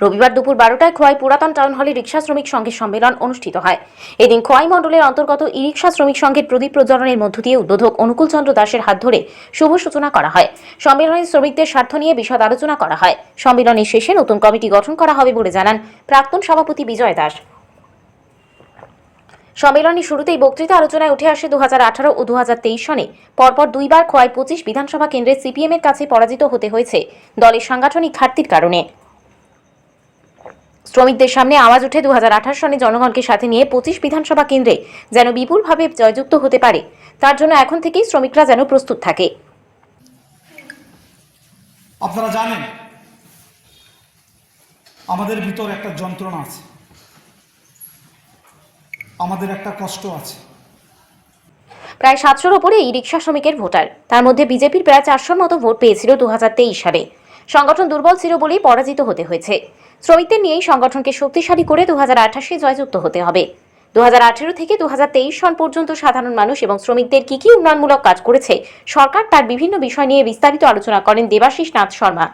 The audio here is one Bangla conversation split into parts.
রবিবার দুপুর বারোটায় খোয়াই পুরাতন টাউন হলে রিক্সা শ্রমিক সংঘের সম্মেলন অনুষ্ঠিত হয়। এদিন খোয়াই মণ্ডলের অন্তর্গত ই রিক্সা শ্রমিক সংঘের প্রদীপ প্রজ্বলনের মধ্য দিয়ে উদ্বোধক অনুকূল চন্দ্র দাসের হাত ধরে শুভ সূচনা করা হয়। সম্মেলনে শ্রমিকদের স্বার্থ নিয়ে বিশদ আলোচনা করা হয়। সম্মেলনের শেষে নতুন কমিটি গঠন করা হবে বলে জানান প্রাক্তন সভাপতি বিজয় দাস। সম্মেলনের শুরুতেই বক্তৃতা আলোচনায় উঠে আসে দু হাজার আঠারো ও দু হাজার তেইশ সনে। পরপর দুইবার খোয়াই পঁচিশ বিধানসভা কেন্দ্রে সিপিএম এর কাছে পরাজিত হতে হয়েছে দলের সাংগঠনিক ঘাটতির কারণে। শ্রমিকদের সামনে আওয়াজ উঠে দু হাজার আঠারো সনে জনগণকে সাথে নিয়ে পঁচিশ বিধানসভা কেন্দ্রে যেন বিপুলভাবে জয়যুক্ত হতে পারে। তার জন্য এখন থেকেই শ্রমিকরা যেন প্রস্তুত থাকে। আপনারা জানেন আমাদের ভিতর একটা যন্ত্রণা আছে। আমাদের একটা কষ্ট আছে। প্রায় সাতশোর ওপরে এই রিক্সা শ্রমিকের ভোটার। তার মধ্যে বিজেপির প্রায় চারশোর মতো ভোট পেয়েছিল দু হাজার তেইশ সালে। সংগঠন দুর্বল ছিল বলেই পরাজিত হতে হয়েছে। শ্রমিকদের নিয়েই সংগঠনকে শক্তিশালী করে দু হাজার আঠাশে জয়যুক্ত হতে হবে। দুহাজার আঠারো থেকে দু সন পর্যন্ত সাধারণ মানুষ এবং শ্রমিকদের কি কি উন্নয়নমূলক কাজ করেছে, সরকার তার বিভিন্ন বিষয় নিয়ে বিস্তারিত আলোচনা করেন দেবাশিস নাথ শর্মা।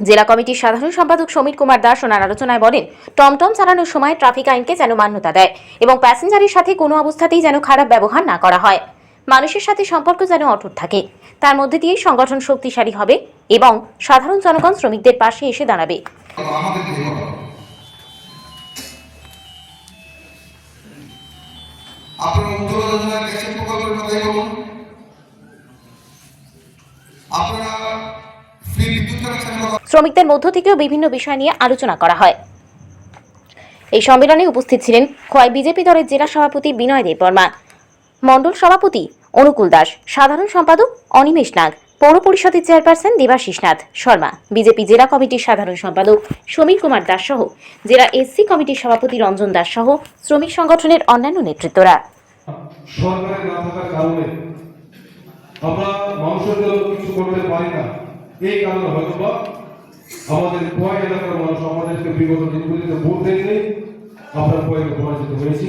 জেলা কমিটির সাধারণ সম্পাদক সমীর কুমার দাস ওনার আলোচনায় বলেন, টমটম চালানোর সময় ট্রাফিক আইনকে যেন মান্যতা দেয় এবং প্যাসেঞ্জারের সাথে কোনো অবস্থাতেই যেন খারাপ ব্যবহার না করা হয়। মানুষের সাথে সম্পর্ক যেন অটুট থাকে। তার মধ্যে দিয়েই সংগঠন শক্তিশালী হবে এবং সাধারণ জনগণ শ্রমিকদের পাশে এসে দাঁড়াবে। আমাদের জীবন আপনারা গ্যাসের প্রকল্পের কথাই বলুন। আপনারা ফ্রি বিদ্যুৎ কানেকশনের শ্রমিকদের মধ্য থেকেও বিভিন্ন বিষয় নিয়ে আলোচনা করা হয়। এই সম্মেলনে উপস্থিত ছিলেন খোয়াই বিজেপি দলের জেলা সভাপতি বিনয় দেববর্মা মণ্ডল সভাপতি অনুকূল দাস, সাধারণ সম্পাদক অনিমেষ নাগ, পৌর পরিষদের চেয়ারপারসন দেবাশিস নাথ শর্মা, বিজেপি জেলা কমিটির সাধারণ সম্পাদক সমীর কুমার দাস সহ জেলা এসসি কমিটির সভাপতি রঞ্জন দাস সহ শ্রমিক সংগঠনের অন্যান্য নেতৃত্বরা। কারণে আমরা আমাদের বিগত দিনগুলিতে ভোট পরাজিত হয়েছি